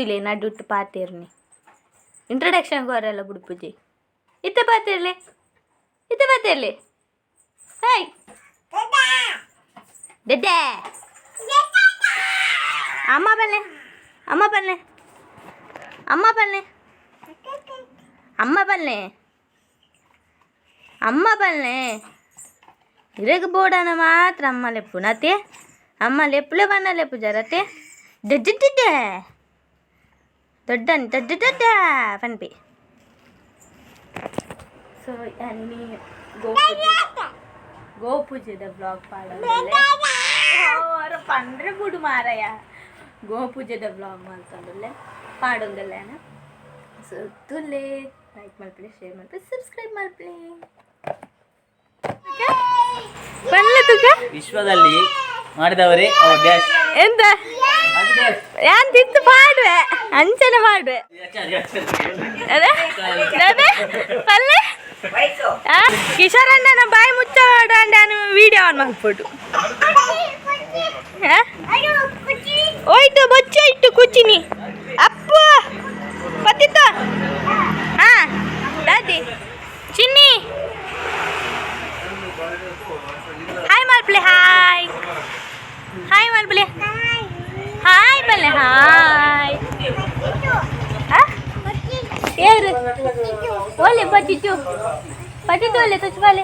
ಬೆತ್ತುಲೆ ನಡುಟ್ಟು ಪಾತೇರ್ನಿ introduction ಕೋರೆಲ್ಲ ಬುಡುಪುಜಿ ಇತ್ತ ಪಾತೇರ್ಲೆ ಇತ್ತ ಪಾತೇರ್ಲೆ hi ಡೆಡ್ಡೆ ಅಮ್ಮ ಬನ್ನೆ ಅಮ್ಮ ಬನ್ನೆ ಅಮ್ಮ ಬನ್ನೆ ಅಮ್ಮ ಬನ್ನೆ ಅಮ್ಮ ಬನ್ನೆ ಇರಗ ಬೋಡನ ಮಾತ್ರ ಅಮ್ಮ ಲೆಪ್ಪು ನತೆ ಅಮ್ಮ ಲೆಪ್ಪುಲೆ ಬನ್ನ ಲೆಪ್ಪು ಜರತೆ ದಡ್ಡ ದೊಡ್ಡ ದೊಡ್ಡ ದೊಡ್ಡ. ಪನ್ಪಿ ಸೊ ಅನ್ನಿ ಗೋಪೂಜೆ ಗೋಪೂಜೆದ ಬ್ಲಾಗ್ ಪಾಡೋದಲ್ಲೇ ಅವರ ಪಂಡ್ರೆ ಬುಡು ಮಾರಯ್ಯ ಗೋಪೂಜೆದ ಬ್ಲಾಗ್ ಮಾಡ್ಕೊಂಡಲ್ಲೇ ಪಾಡೊಂದಲ್ಲ ಸೊ ತುಲೆ ಲೈಕ್ ಮಾಡ್ಬಿಡಿ ಶೇರ್ ಮಾಡ್ಬಿಡಿ ಸಬ್ಸ್ಕ್ರೈಬ್ ಮಾಡ್ಬಿಡಿ. ವಿಶ್ವದಲ್ಲಿ ಮಾಡಿದವರೇ ಎಂತ? ಯಾನ್ ತಿತ್ತು ಪಾಡುವೆ? ಅಂಚನೆ ಮಾಡುವೆ ಪಲ್ಲೆ? ಆ, ಕಿಶೋರಣ್ಣನ ಬಾಯಿ ಮುಚ್ಚಾಡ ನಾನು ವಿಡಿಯೋ ಆನ್ ಮಾಡ್ಬಿಟ್ಟು? ಹೋಯ್ತು ಬೊಚ್ಚ ಇಟ್ಟು ಕುಚಿನಿ ಅಪ್ಪ ಪತ್ತಿತ್ತ? ಹಾ ದಾದಿ ಚಿನ್ನಿ. ಹಾಯ್ ಮಾಡ್ಬಿಳೆ ಹಾಯ್ ಹಾಯ್ ಮಾಡ್ಬಿಳೆ ಹಾಯ್ ಬಲ್ಲೆ ಹಾಯ್ ಏರು ಒಲೆ ಬತ್ತಿತ್ತು ಬತ್ತಿತ್ತು ಒಲೆ ತುಚ್ಚ ಬಾಲೆ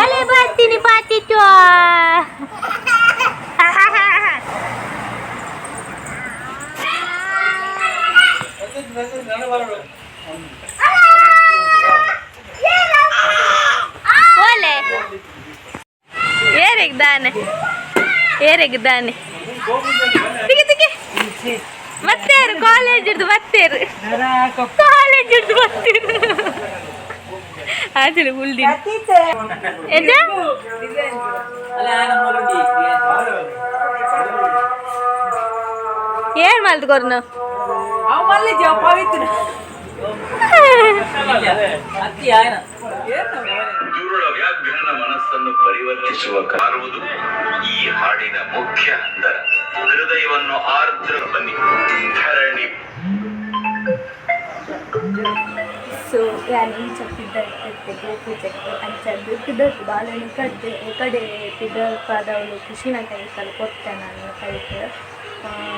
ಅಲೆ ಬರ್ತೀನಿ ಬತ್ತಿತ್ತು ಒಲೆ ಏರಿಗ್ದಾನೆ ಏರಿಗ್ದಾನೆ ತಿಗಿ ತಿಗಿ ಮತ್ತೇರು ಕಾಲೇಜ್ ಹಿಡ್ದು ಬತ್ತೇರು ಕಾಲೇಜ್ ಹಿಡ್ದು ಬತ್ತೇರು ಆಚೆ ಉಳ್ದಿ ಎದ ಏನ್ ಮಾಡ್ದು ಕೊರ್ನ? ಅತ್ತಿ ಆಯ್ನ ದುರುಳ ವ್ಯಾಘ್ರನ ಮನಸ್ಸನ್ನು ಪರಿವರ್ತಿಸುವ ಕಾರುವುದು ಈ ಹಾಡಿನ ಮುಖ್ಯ ಹಂದರ ಹೃದಯವನ್ನು ಆರ್ದ್ರ ಬನ್ನಿ. ಧರಣಿ. ಸೊ ಗೋಪೂಜೆಗೆ ಅಂಚದ್ದು? ಕಡೆ ಬಾಳೆಹಣ್ಣು ಕಡ್ದೆ, ಕಡೆ ಪಿದ ಪಾದವಳು ಕೃಷಿನ ಕೈ ಕಲ್ ನಾನು ಕೈಗೆ.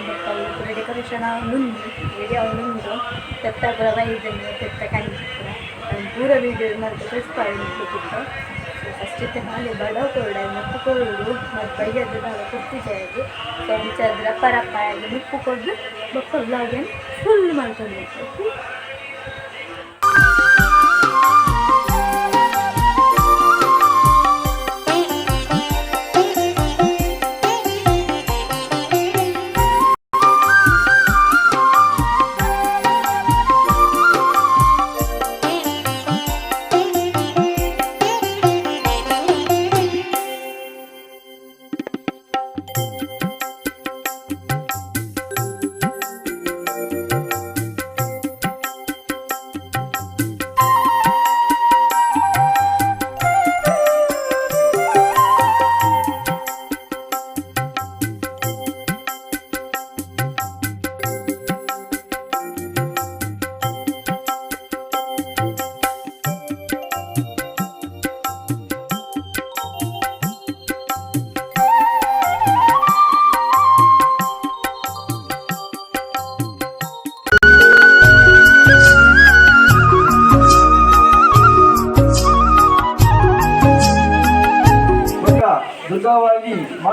ಮತ್ತು ಅವಳು ಡೆಕೋರೇಷನ್ ಮುಂದೆ ರೆಡಿ ಅವಳು ಮುಂದೆ ತೆತ್ತ ಇದನ್ನು ತೆತ್ತ ವೀಡಿಯೋ ಹಾಲೆ ಬಡ ಕೊರಡ ಮುಪ್ಪು ಕೊರಡು ಮತ್ತು ಬೈಯದ್ದು ನಾವು ಕೊಟ್ಟಿದ್ದೇವೆ ಸೊ ಅಂಚದ್ರ ಪರಪ್ಪ ಆಗಿ ಮುಪ್ಪು ಕೊಟ್ಟು ಮಕ್ಕಳು ಹಾಗೆ ಫುಲ್ ಮಾಡ್ಕೊಂಡಿತ್ತು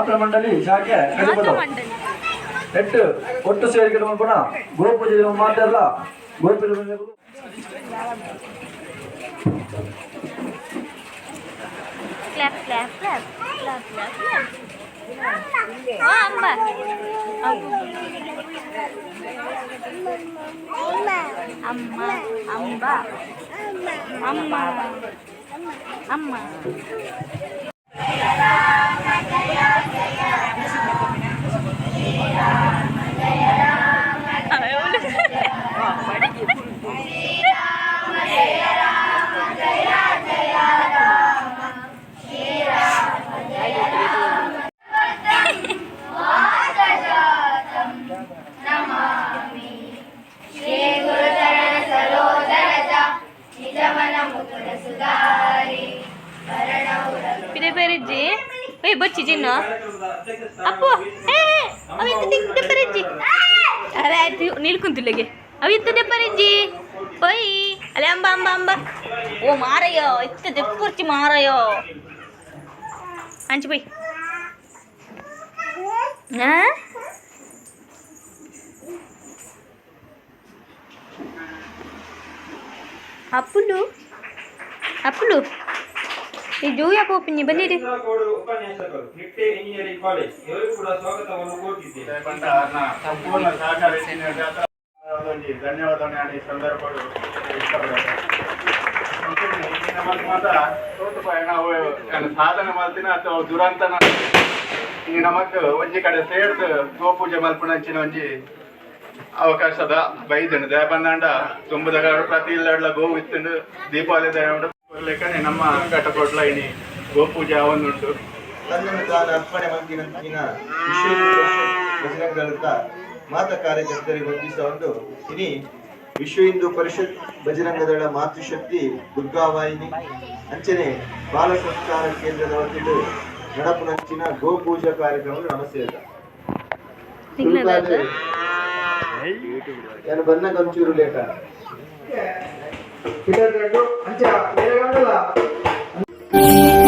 ದುರ್ಗಾವಾಗಿ ಮಾತೃ ಮಂಡಳಿ ಶಾಖೆ ಕಡಿಮದು ಎಟ್ಟು ಒಟ್ಟು ಸೇರಿಕೆ ಪುನಃ ಗೋಪೂಜೆ ಮಾತಾಡಲ್ಲ ಗೋಪೂಜೆ ಬಂದಿರೋದು clap, clap, clap, clap, clap, clap. Oh, Amba. Amma, Amba. Amma. Yeah, yeah. ಅಪ್ಪುಲು ಅಪ್ಪುಲು ಈ ಜೂಯ ಪೋಪಿನಿ ಬಂದಿರಿ ಕೋಡು ಉಪನ್ಯಾಸಕರು ನಿಟ್ಟೆ ಇಂಜಿನಿಯರಿಂಗ್ ಕಾಲೇಜ್ ಇವರಿಗೂ ಕೂಡ ಸ್ವಾಗತವನ್ನು ಕೋರುತ್ತಿದ್ದೇನೆ ಸಂಪೂರ್ಣ ಸಹಕಾರ ಒಂದು ಧನ್ಯವಾದವನ್ನು ನಾನು ಈ ಸಂದರ್ಭಗಳು ಇಷ್ಟಪಡ್ತೇನೆ ನಮ್ಮಲ್ಲಿ ಮಾತ್ರ ಸೋತು ಪಯ ನಾವು ಏನು ಸಾಧನೆ ಮಾಡ್ತೀನ ಅಥವಾ ದುರಂತನ ಈಗ ನಮಕ್ ಒಂಜಿ ಕಡೆ ಸೇರ್ದು ಗೋಪೂಜೆ ಮಲ್ಪುನಂಚಿನ ಒಂಜಿ ಅವಕಾಶದ ಬೈದನು ದಯ ಬಂದಾಂಡ ತುಂಬದ ಪ್ರತಿ ಇಲ್ಲಡ್ಲ ಗೋವು ಇತ್ತುಂಡು ದೀಪಾವಳಿ ದಯ ಲೆಕ್ಕನೆ ನಮ್ಮ ಘಟಕೊಡ್ಲ ಇನಿ ಗೋಪೂಜೆ ಅವನ್ನುಂಟು. ತನ್ನನ್ನು ತಾನು ಅರ್ಪಣೆ ಮಂದಿನ ಬಜರಂಗದತ್ತ ಮಾತ ಕಾರ್ಯಕರ್ತರಿಗೆ ಒಂದು ಇನಿ ವಿಶ್ವ ಹಿಂದೂ ಪರಿಷತ್ ಬಜರಂಗದಳ ಮಾತೃಶಕ್ತಿ ದುರ್ಗಾವಾಹಿನಿ ಅಂಚನೆ ಬಾಲ ಸಂಸ್ಕಾರ ಕೇಂದ್ರದ ವತಿಡು ಗೋ ಗೋಪೂಜಾ ಕಾರ್ಯಕ್ರಮ ನಮಸ್ತೆ ಏನು ಬನ್ನ ಕಂಚೂರು ಲೇಖ ಕಿಟಕಿ ಅಂಚೆ ಬೇರೆಗಾಗಲ್ಲ ಐಫೋನ್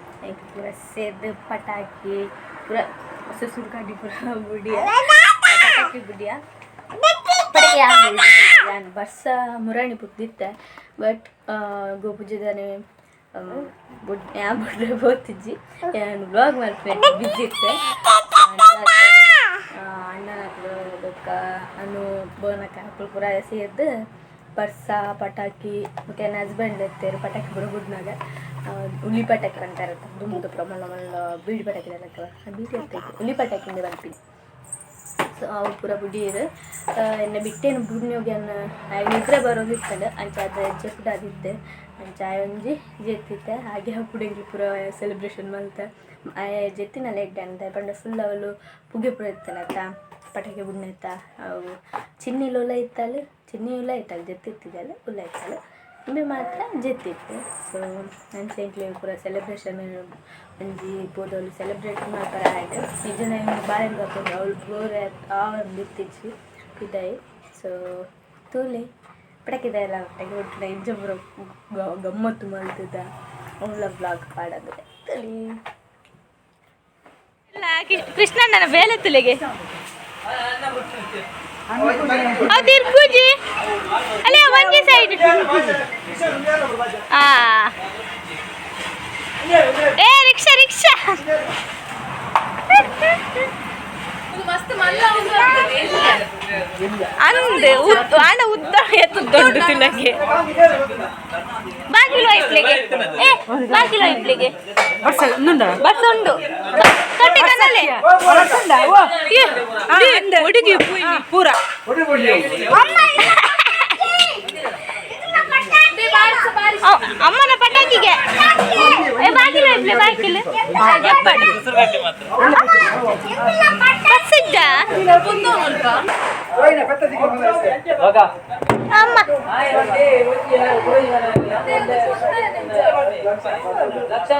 ಈಗ ಪೂರ ಸೇದ್ ಪಟಾಕಿ ಪೂರ ಹೊಸ ಗಾಡಿ ಪೂರ ಬುಡಿಯ ಪಟಾಕಿ ಬುಡಿಯ ಪಟಾಕಿ ಯಾನ್ ಬರ್ಸ ಮುರಾಣಿ ಬುದ್ದಿತ್ತೆ ಬಟ್ ಗೋಪೂಜದಾನೆ ಬುಡ್ ಯಾ ಬುಡ್ರೆ ಬೋತಿಜ್ಜಿ ಏನು ಬ್ಲಾಗ್ ಮಾಡ್ತೇನೆ ಬಿದ್ದಿತ್ತೆ ಅಣ್ಣ ಅದಕ್ಕ ಅನ್ನು ಬೋನಕ ಹಾಕಲು ಪೂರ ಸೇರ್ದು ಬರ್ಸ ಪಟಾಕಿ ಮತ್ತೆ ನನ್ನ ಹಸ್ಬೆಂಡ್ ಇರ್ತೇವೆ ಪಟಾಕಿ ಪೂರ ಬುಡ್ನಾಗ ಉಳ್ಳಿ ಪಟಾಕಿ ಅಂತಾರೆ ದುಮ್ದು ಪ್ರಮಾಣ ಬೀಡಿ ಪಟಾಕಿ ಬೀಡಿ ಇರ್ತೈತೆ ಉಳ್ಳಿ ಪಟಾಕಿಂದ ಬರ್ತೀನಿ. ಸೊ ಅವು ಪೂರ ಬುಡೀರು ಎನ್ನ ಬಿಟ್ಟೇನು ಬುಡ್ನಿ ಹೋಗಿ ಅನ್ನ ನಿದ್ರೆ ಬರೋದು ಇತ್ತಲ್ಲ, ಅಂಚ ಅದು ಜೆಪ್ಡಾದಿದ್ದೆ ಅಂಚ ಒಂಜಿ ಜೆತ್ತಿತ್ತೆ ಹಾಗೆ ಪುಡಂಗಿ ಪೂರ ಸೆಲೆಬ್ರೇಷನ್ ಮಲ್ತ ಜೆತ್ತಿನಲ್ಲ ಎಡ್ಡೆ ಅಂತ. ಪಂಡ ಫುಲ್ ಅವಳು ಪುಗೆ ಪುರ ಇತ್ತಲ್ಲ ಪಟಾಕಿ ಬುಡ್ನಿ ಇತ್ತ ಅವು ಚಿನ್ನಿಲು ಉಲ್ಲ ಇತ್ತಲ್ಲ, ಚಿನ್ನಿ ಉಲ್ಲ ಇತ್ತಲ್ಲ, ಜೆತ್ತಿತ್ತಿದ್ದಲ್ಲ ಉಲ್ಲ ಇತ್ತಲ್ಲ. ನಿಂಬೆ ಮಾತ್ರ ಜಿತ್ತಿತ್ತು. ಸೊ ನನ್ನ ಸೈಡ್ಲಿ ಪೂರ ಸೆಲೆಬ್ರೇಷನ್ ಅಂಜಿ ಪೋದವಳು ಸೆಲೆಬ್ರೇಟ್ ಮಾಡ್ತಾರೆ ಆಯ್ತು. ನಿಜನ ಬಾಳೆನ್ ಬರ್ಕೊಂಡು ಅವಳು ಬೋರ್ ಆವನ್ ಬಿತ್ತಿಚ್ಚಿ ಇದ್ದಾಯಿ ಸೊ ತೂಲಿ ಪಟಕಿದೆ ಎಲ್ಲ ಒಟ್ಟು ಒಟ್ಟಿನ ಇಜ್ಜೊಬ್ಬರು ಗಮ್ಮತ್ತು ಮಾಡ್ತಿದ್ದ ಅವಳ ಬ್ಲಾಗ್ ಪಾಡೋದು. ತಲಿ. ಕೃಷ್ಣಣ್ಣನ ಬೇಲೆ ತುಲೆಗೆ. ಅದು ಇರ್ಪೂಜಿ ಅಲ್ಲೇ ಒಂದೇ ಸೈಡ್ ಆ ಏ ರಿಕ್ಷಾ ರಿಕ್ಷಾ ಅಂದೆ ಆಡ ಉದ್ದ ಎತ್ತು ದೊಡ್ಡ ತಿನ್ನಕ್ಕೆ. ಬಾಗಿಲು ಐಪ್ಲಿಗೆ ಏ ಬಾಗಿಲು ಐಪ್ಲಿಗೆ ಬಸ್ ಉಂಡು ಕಟ್ಟಿ ಕನ್ನಲೆ ಹುಡುಗಿ ಪೂರ ಅವ್- ಅಮ್ಮನ ಪಟಾಕಿಗೆ. ಅಮ್ಮ. ಲಕ್ಷ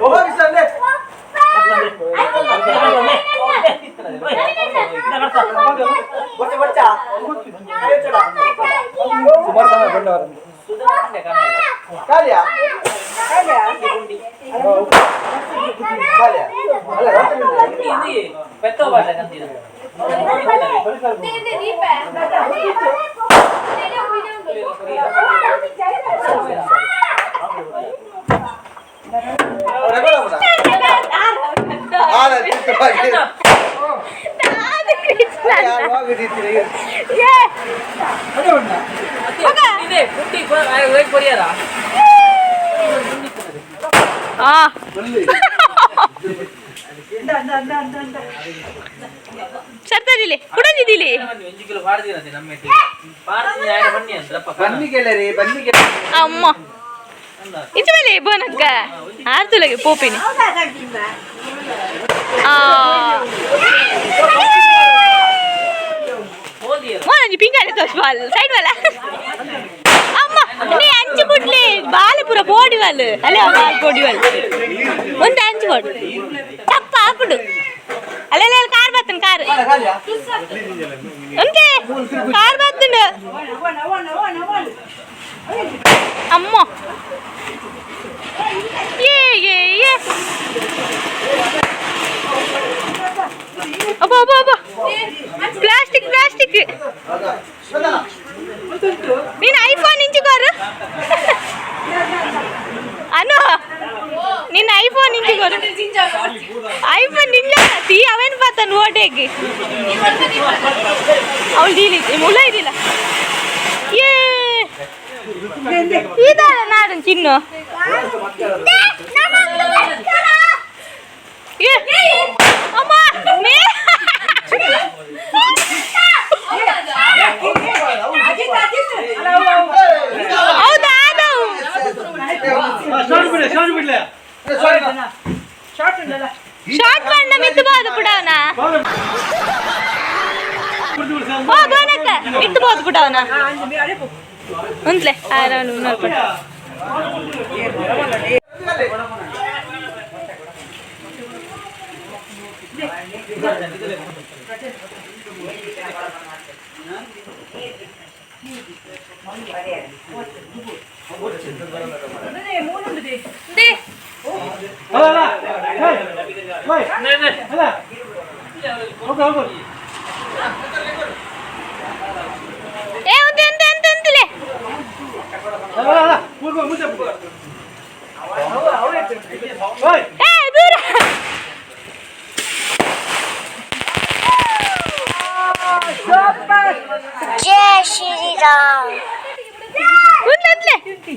어. ಸರ್ತದಿಲೆ ಕುಡದಿದಿಲೆ ಒಂಜಿ ಕಿಲೋ ಪಾಡ್ದಿರತ್ತೆ ನಮ್ಮ ಪಾಡ್ತೀನಿ ಆಯ್ತು ಬನ್ನಿ ಅಂದ್ರಪ್ಪ ಅಮ್ಮ ಇಚಮೇಲೆ ಬೋನಕ್ಕ ಆರ್ತುಲಗೆ ಪೋಪಿನಿ ಆ ಮೋದಿಯರು ಮೋನಂಜಿ ಪಿಂಗಾಲೆ ತೋರ್ಸ್ಬಾಲ್ ಸೈಡ್ ವಾಲ ಅಮ್ಮ ನೀ ಅಂಚು ಬಿಡ್ಲಿ ಬಾಲಪುರ ಬೋಡಿವಲ್ ಅಲ್ಲೇ ಬಾಲ್ ಬೋಡಿವಲ್ ಮುಂದೆ ಅಂಚು ಕೊಡು ತಪ್ಪ అప్పుడు అలా లేదు కారు పత్తుంది కారు. ఇంకే కారు పత్తుండు అమ్మో. ఏ ఏ ప్లాస్టిక్ ప్లాస్టిక్. నేను ఐఫోన్ నుంచి కోరు. అను. ನಿನ್ನ ಐಫೋನ್ ಇಂಚಿಗೋರು ಐಫೋನ್ ನಿಂಜ ತೀ ಅವೇನು ಬರ್ತಾನೆ ಓಟೆಗೆ ಅವಳು ಡೀಲಿ ಮುಳ್ಳ ಇದಿಲ್ಲ ಏ ಇದಾರ ನಾಡನ್ ಚಿನ್ನು ಏ ಅಮ್ಮ ನೀ ಹೌದಾ ಅದು ಶಾರ್ಟ್ ಬಣ್ಣ ಮಿತ್ತಬಹುದು ಬಿಡವನ ಓ ಬೋನಕ್ಕ ಮಿತ್ತಬಹುದು ಬಿಡವನ ಉಂತ್ಲೆ 하나 하나 하이 하이 네네 하나 오케이 오케이 에 안돼 안돼 안돼 안돼 하나 하나 물고 문제 물고 하이 에 누라 जय श्री राम उठ ले उठ ले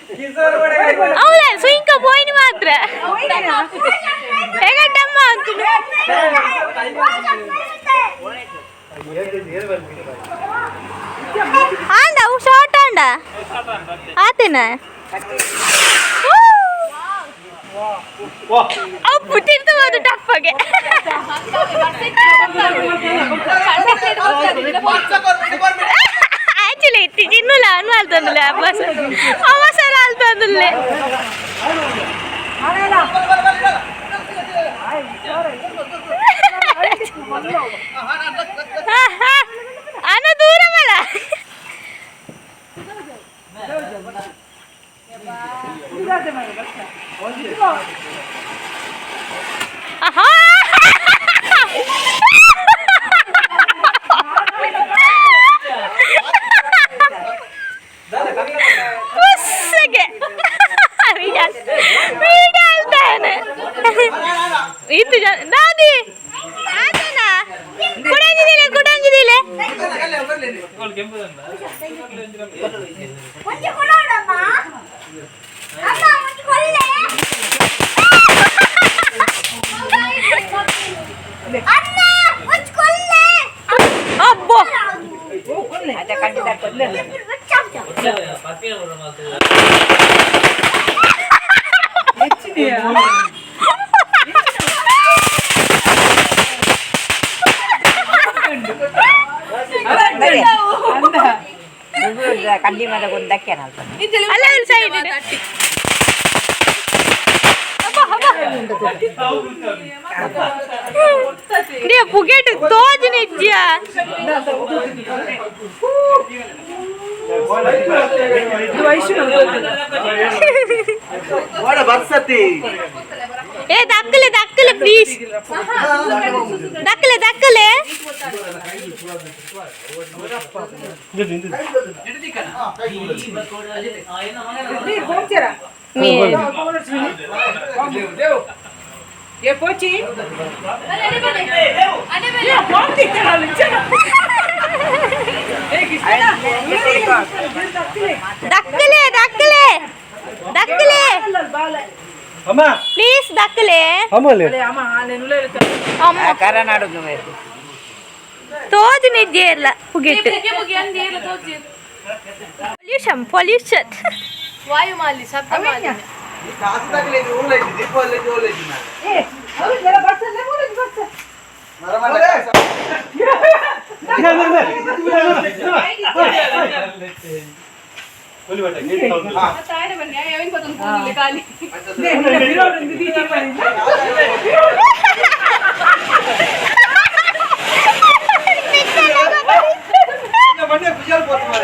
ಅಂತೀನಿ ಆಂಡ ಅವು ಶಾರ್ಟ್ ಆಂಡ ಆತೇನ ಅವು ಪುಟ್ಟಿರ್ತಬೋದು ಟಪ್ಪಗೆ మంచిలే ఇట్టి చిన్నులా అని వెళ్తుందిలే అబ్బాస్ అవసరం వెళ్తుందిలే అన్న തോന്നില്ലേ അന ദൂരം വേണ ആഹാ. ವಿಡಲ್ ತಾನೆ ಇದು ಜನ ದಾದಿ ಆತನ ಕುಡಂಜಿದಿಲೆ ಕುಡಂಜಿದಿಲೆ ಅಬ್ಬೋ ಕಡ್ಡಿ ಮದ ಒಂದಕ್ಕೆ ಅಲ್ಲ ಒಂದು ಸೈಡ್ puget toj nejja ఏ దక్కలే దక్కలే ప్లీజ్ దక్కలే దక్కలే ये पोची। अरे बने अरे बने ये बम की तरह ले चल एक इसका डकले डकले डकले अम्मा। प्लीज़ डकले अम्मा ले। अरे अम्मा हाँ ले ले अम्मा। करन अड़ुंगे मैं तोज नि देरला पुगेट ये पुगे अन देरला तोज पोल्यूशन पोल्यूशन वायु माली सब माली ಕಾಸು ತಗಲಿದ್ದು ಊಳೈತಿ ದೀಪ ಅಲ್ಲೈತಿ ಊಳೈತಿ ನಾನು ಬಂಡೆ ಪೂಜಾಲ್ ಪೋತ್ ಮಾರ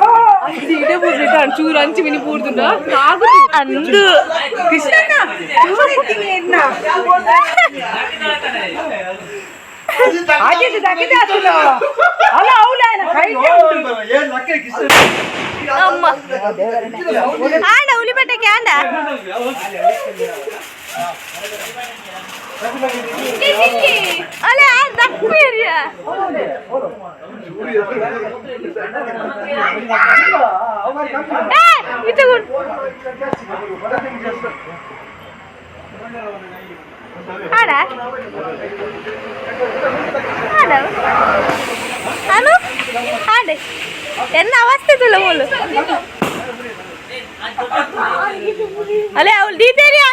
ಅದೇ ಬಿಡ್ರಿಟ ಚೂರು ಅಂಚಿ ಮಿನಿ ಪೂರ್ದುಂಡ ನಾಗು ಅಂದು ಕೃಷ್ಣಣ್ಣ ತುಂಬ ಕುಟಿಮಿ ಎನ್ನ ಆಜಿದ ದಕಿದೆ ಅದಲ್ಲ ಅಲ್ಲ ಅವಳ ಅಮ್ಮ ಆಂಡ ಹುಲಿಪೇಟೆಗೆ ಆಂಡ ஆடா ஆடா அனு ஆடு என்ன அவஸ்தை சொல்ல போலும் ಅಲೆ ಅವಳು ದೀತೇರಿಯಾ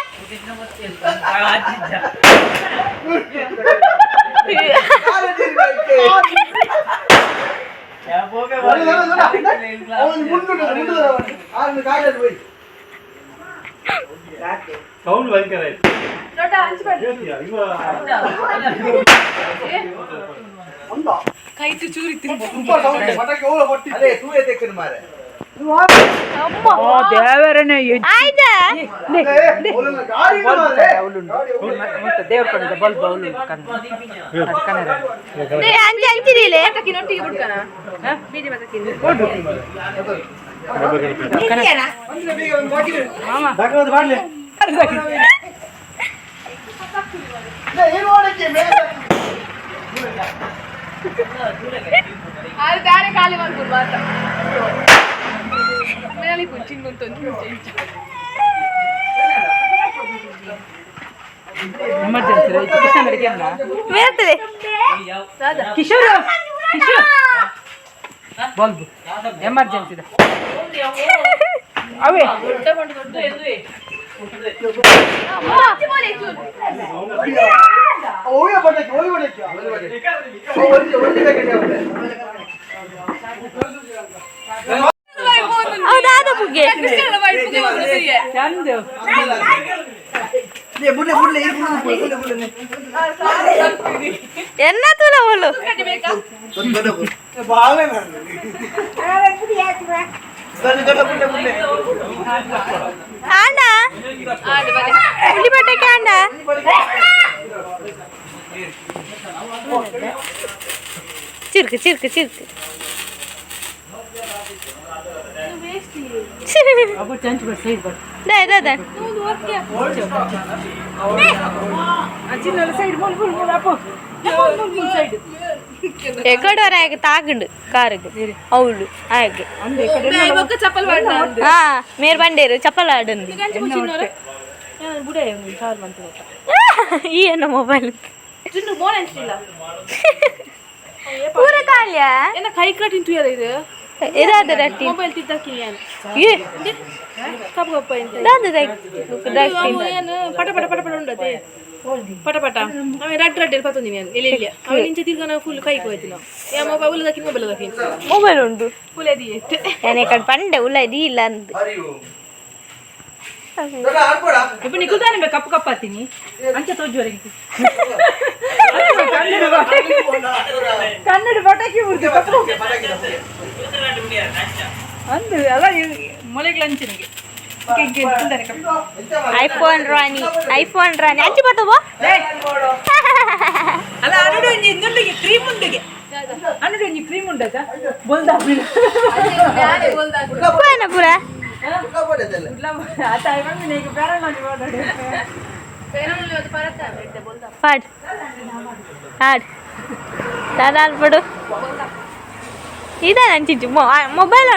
ಸೌಂಡ್ ಭಯಂಕರ ಆಯ್ತು ಇವ ಕೈತು ಚೂರಿ ತಿಂಬ ಅದೇ ತೂಯ ತೆಕ್ಕನು ಮಾರೆ ದೇವರನೇ ಆಯ್ತಾ ದೇವ್ರ ಕಡೆ ಬಲ್ಬ್ ಅವಳು ನೇ ಅಂಚಿ ಅಂಚಿರಿಲೆ ನೊಟ್ಟಿಗೆ ಬಿಡ್ಕನ ಬೀದಿ ಬದಕಿ ದಾಖಲಾತಿ ಮಾಡ್ಲಿ ಅದು ದಾರೆ ಕಾಲ ಖಾಲಿ ಮಾಡ್ಬೋದು ಮಾತ್ರ ಮೇಲೆ ಕುಂಚಿನ್ ಕುಂತೊಂದು ಎಮರ್ಜೆನ್ಸಿ ಕಿಶನ್ ಅಡಿಗೆ ಅಲ್ಲ ಬೇರ್ತದೆ ಕಿಶೋರ್ ಕಿಶೋರ್ ಬಲ್ಬ್ ಎಮರ್ಜೆನ್ಸಿ ಇದೆ ಅವೇ ಓಯ್ புகே ಚಂದು என்ன தூள உள்ளு ஆண்டா. புள்ளிப்பட்டைக்கு ஆண்டா. சிருக்கு சிருக்கு ఎక్కడోరా ఆయనకి తాగండు కారుకి అవును ఆయనకి ಅಂದೆ ಈ ಕಡೆ చప్పలు ఆ మీరు బండేరు చప్పలు ఆడింది ಬುಡೆ ಸಾಲ್ ಮಂತ್ರ Rada da ti. Mobile ti tak kian. Ye. Kap kap pain. Rada da ti. Da ti. Pata pata pata pata unda te. ಪಟ ಪಟ ಆಮೇಲೆ ರಡ್ ರಡ್ ಎಲ್ಲಿ ಪತ್ತೊಂದಿನಿ ನಾನು ಎಲ್ಲಿ ಇಲ್ಲ ಅವ್ನು ನಿಂಚೆ ತಿರ್ಗಾನ ಫುಲ್ ಕೈ ಹೋಯ್ತಿನ ಯಾ ಮೊಬೈಲ್ ಉಲ್ಲದಾಕಿ ಮೊಬೈಲ್ ಉಲ್ಲದಾಕಿ ಮೊಬೈಲ್ ಉಂಟು ಉಲ್ಲದಿ ಎಷ್ಟೆ ನಾನು ಕಡ್ ಪಂಡೆ ಉಲ್ಲದಿ ಇಲ್ಲ ಅಂತ ఇప్పుడు నీకు దాని కప్పు ಕಪ್ಪ తిని మంచిగా తోజువరికి ಕನ್ನಡ ಪಟಾಕಿ ಹುಡುಗ ಅಂದು ಅಲ್ಲ ಮೊಲೆಗಳ ಅಂಚನಿಗೆ ಐಫೋನ್ ರಾಣಿ ಐಫೋನ್ ರಾಣಿ. ಅಂಚಿ ಬರ್ತವ ಅಲ್ಲ ಅನ್ನಡು ಒಂಜಿ ಇಂದುಂಡಿಗೆ ಕ್ರೀಮ್ ಉಂಡಿಗೆ ಅನ್ನಡು ಒಂಜಿ ಕ್ರೀಮ್ ಉಂಡದ ಬೋಲ್ದಾಗ್ಬಿಡ. ಪೂರ పురా ಬುಡ್ಲ ಬಡದಲ್ಲ ಆತ ಬಂದು ನೀನು ಬೇರೆ ಮಾಡಿ ಮಾಡೋದು పాడు ఆడు దాదాపు పడు ఇదే అంటించు మొబైల్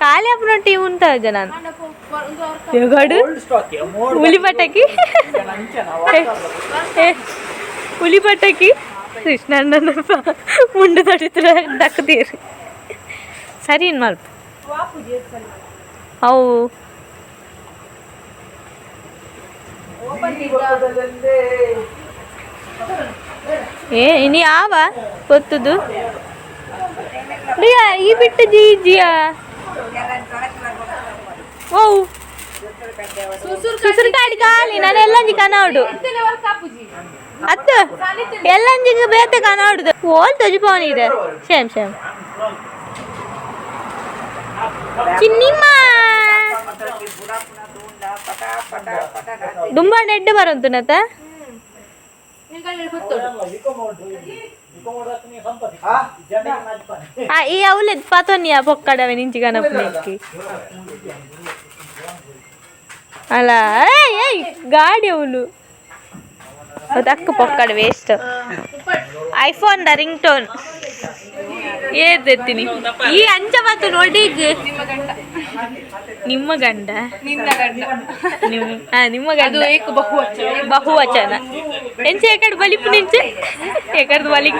ఖాళీ అప్పుడు టీవీ ఉంటుంది జనాన్ని ఎగాడు ఉల్లిపట్టకి ఉల్లిపట్టకి కృష్ణ ముందు తడుతున్నా దక్కతీరు సరే మల్పు అవు ಏ ಇನಿ ಯಾವ ಗೊತ್ತದು? ರಿಯಾ ಈ ಬಿಟ್ಟು ಜಿ ಜಿಯಾ. ಓ ಸುಸುರು ಕಾಡಿ ಕಾಲಿ ನಾನು ಎಲ್ಲಂಜಿ ಕನಾಡು ಅತ್ತ ಎಲ್ಲಂಜಿಗೆ ಬೇತೆ ಕನಾಡುದು ಓಲ್ ತಜಿಪವನಿದೆ ಸೇಮ್ ಸೇಮ್ ಚಿನ್ನಿಮ್ಮ ದುಂಬಾಂಡ ಎಡ್ಡೆ ಬರಂತುನತ ఆ, ఈ అవులేదు పతోనియా పొక్కడవి నుంచి కనపనికి అలా ఏయ్, ఏయ్ గాడి అవులు దక్కు పొక్కడ waste iPhone the ringtone ಏದೆತ್ತೀನಿ? ಈ ಅಂಚ ಮಾತು ನೋಡಿ ನಿಮ್ಮ ಗಂಡ. ನಿಮ್ಮ ಹಾ ನಿಮ್ಮ ಗಂಡ. ಬಹುವಚನ. ಎಂಚೆ ಎಕಡೆ ಬಲಿಪು ನಿಂಚೆ. ಎಕಡೆ ಬಲಿ